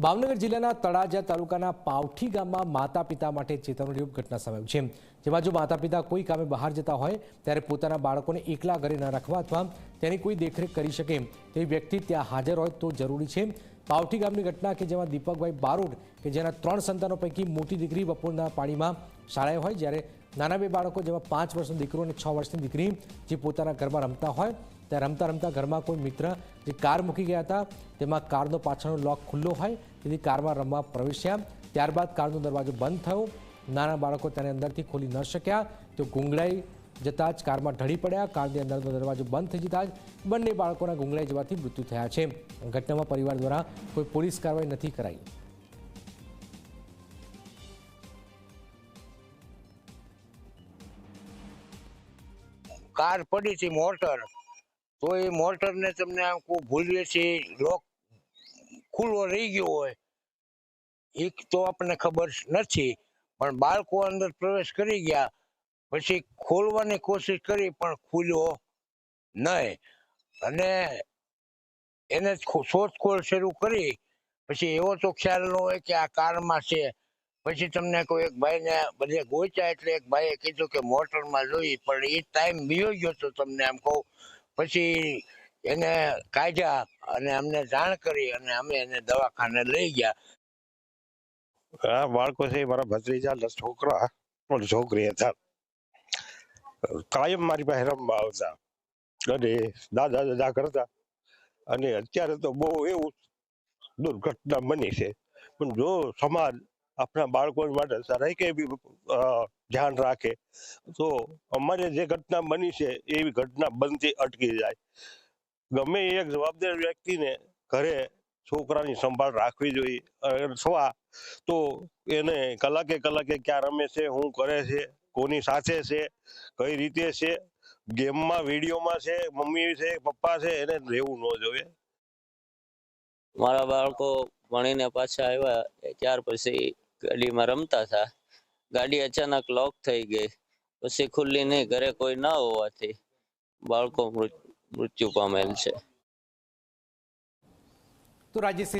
ભાવનગર જિલ્લાના તળાજા તાલુકાના પાવઠી ગામમાં માતા પિતા માટે ચેતવણીરૂપ ઘટના સામે છે. જેમાં જો માતા પિતા કોઈ કામે બહાર જતા હોય, ત્યારે પોતાના બાળકોને એકલા ઘરે ન રાખવા અથવા તેની કોઈ દેખરેખ કરી શકે. તેવી વ્યક્તિ ત્યાં હાજર હોય તો જરૂરી છે. પાવઠી ગામની ઘટના કે જેમાં દીપકભાઈ બારોટ, કે જેના ત્રણ સંતાનો પૈકી મોટી દીકરી બપોરના પાણીમાં શાળાએ હોય, જ્યારે નાના બે બાળકો જેમાં પાંચ વર્ષનો દીકરો અને છ વર્ષની દીકરી જે પોતાના ઘરમાં રમતા હોય, ત્યાં રમતા રમતા ઘરમાં કોઈ મિત્ર જે કાર મૂકી ગયા હતા, તેમાં કારનો પાછળનો લોક ખુલ્લો હોય, તેથી કારમાં રમવા પ્રવેશ્યા. ત્યારબાદ કારનો દરવાજો બંધ થયો. નાના બાળકો તેને અંદરથી ખોલી ન શક્યા. તો ગુંગળાઈ જતાં જ કારમાં ઢળી પડ્યા. કારની અંદરનો દરવાજો બંધ થઈ જતાં જ બંને બાળકોના ગુંગળાઈ જવાથી મૃત્યુ થયા છે. ઘટનામાં પરિવાર દ્વારા કોઈ પોલીસ કાર્યવાહી નથી કરાઈ. કાર પડી હતી મોટર. તો એ મોટરને તમને કોઈ ભૂલીએ છે, લોક ખુલ્લો રહી ગયો હોય, એ તો આપણને ખબર નથી. પણ બાળકો અંદર પ્રવેશ કરી ગયા. પછી ખોલવાની કોશિશ કરી, પણ ખુલ્યો નહીં અને એને શોધખોળ શરૂ કરી. પછી એવો તો ખ્યાલ ન હોય કે આ કારમાં છે. પછી તમને કોઈ એક ભાઈને બધે ગોચ્યા એટલે એક ભાઈએ કીધું કે મોટરમાં જોઈ, પણ એ ટાઈમ બીયો ગયો તો તમને આમ કહું. પછી એને કાઢ્યા અને અમને જાણ કરી અને અમે એને દવાખાને લઈ ગયા. આ બાળકો છે, મારા ભત્રીજા છોકરા, પણ છોકરી હતા. કાયમ મારી પાસે રમવા આવતા. અને દાદા દાદા કરતા. અને અત્યારે તો બહુ એવું દુર્ઘટના બની છે. પણ જો સમાજ આપણા બાળકો માટે સારા કે બી ધ્યાન રાખે, તો અમારે જે ઘટના બની છે, એવી ઘટના બનતી અટકી જાય. ગમે એક જવાબદાર વ્યક્તિને ઘરે છોકરાની સંભાળ રાખવી જોઈએ અથવા તો એને કલાકે કલાકે ક્યાં રમે છે, શું કરે છે કોની સાથે છે કઈ રીતે છે ગેમમાં વિડીયોમાં છે મમ્મી છે પપ્પા છે એને રહેવું ન જોઈએ. મારા બાળકો ભણીને પાછા આવ્યા ત્યાર પછી ગાડીમાં રમતા હતા. ગાડી અચાનક લોક થઈ ગઈ. પછી ખુલ્લી નહીં ઘરે કોઈ ના હોવાથી બાળકો મૃત્યુ પામેલ છે. તો રાજ્ય દેશ